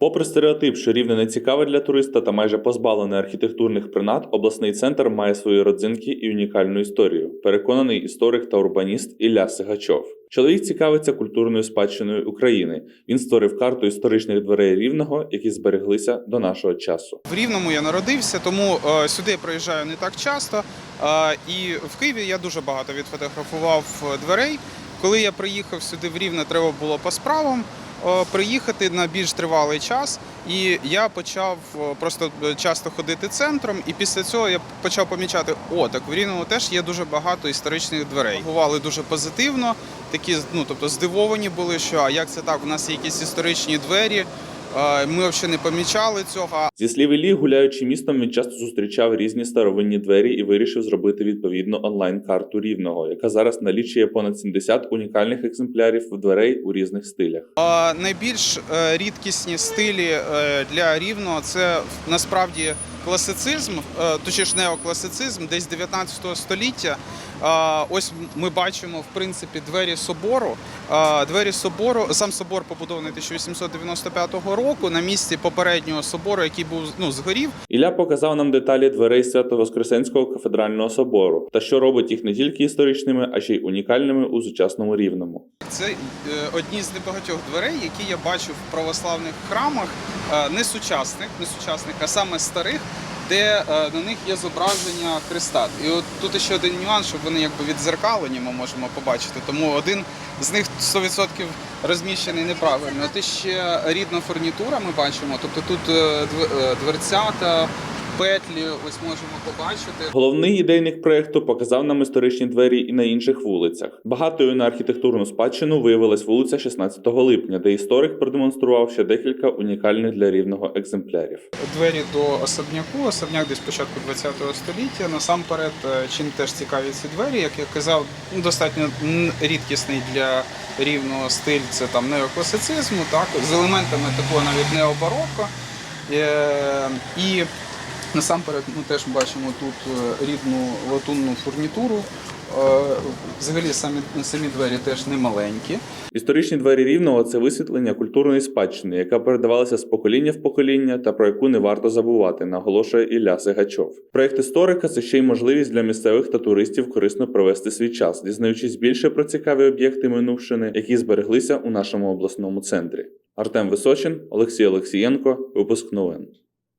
Попри стереотип, що рівне не цікаве для туриста та майже позбавлене архітектурних принад, обласний центр має свої родзинки і унікальну історію. Переконаний історик та урбаніст Ілля Сигачов. Чоловік цікавиться культурною спадщиною України. Він створив карту історичних дверей рівного, які збереглися до нашого часу. В Рівному я народився, тому е, сюди я приїжджаю не так часто. Е, і в Києві я дуже багато відфотографував е, дверей. Коли я приїхав сюди в Рівне, треба було по справам приїхати на більш тривалий час. І я почав е, просто е, часто ходити центром. І після цього я почав помічати, о, так в Рівному теж є дуже багато історичних дверей. Бували дуже позитивно, такі ну тобто здивовані були, що а як це так? У нас є якісь історичні двері. Е, Ми взагалі не помічали цього. Зі слів Іллі, гуляючи містом, він часто зустрічав різні старовинні двері і вирішив зробити відповідну онлайн-карту рівного, яка зараз налічує понад 70 унікальних екземплярів дверей у різних стилях. Найбільш е, рідкісні стилі е, для рівного це насправді класицизм, е, точніше неокласицизм, десь 19 століття. Ось ми бачимо в принципі двері собору. Двері собору, сам собор побудований 1895 року на місці попереднього собору, який був ну згорів. Ілля показав нам деталі дверей Свято-Воскресенського кафедрального собору та що робить їх не тільки історичними, а ще й унікальними у сучасному рівному. Це е, одні з небагатьох дверей, які я бачу в православних храмах, е, не сучасних, не сучасних, а саме старих, де е, на них є зображення Христа. І от тут ще один нюанс, щоб вони якби відзеркалені, ми можемо побачити. Тому один з них 100% розміщений неправильно. Ти ще рідна фурнітура ми бачимо. Тобто тут е, е, дверцята, петлі, ось можемо побачити. Головний ідейник проекту показав нам історичні двері і на інших вулицях. Багатою на архітектурну спадщину виявилась вулиця 16 липня, де історик продемонстрував ще декілька унікальних для рівного екземплярів. двері до особняку. Особняк десь початку ХХ століття. Насамперед, е, чим теж цікаві ці двері, як я казав, ну, достатньо рідкісний для рівного стиль. Це там неокласицизму, так з елементами такого навіть необароко. Е, І насамперед ми теж бачимо тут е, рідну латунну фурнітуру. Е, Взагалі самі, самі двері теж не маленькі. Історичні двері рівного це висвітлення культурної спадщини, яка передавалася з покоління в покоління та про яку не варто забувати, наголошує Ілля Сигачов. Проект історика це ще й можливість для місцевих та туристів корисно провести свій час, дізнаючись більше про цікаві об'єкти минувшини, які збереглися у нашому обласному центрі. Артем Височин, Олексій Олексієнко, випуск новин.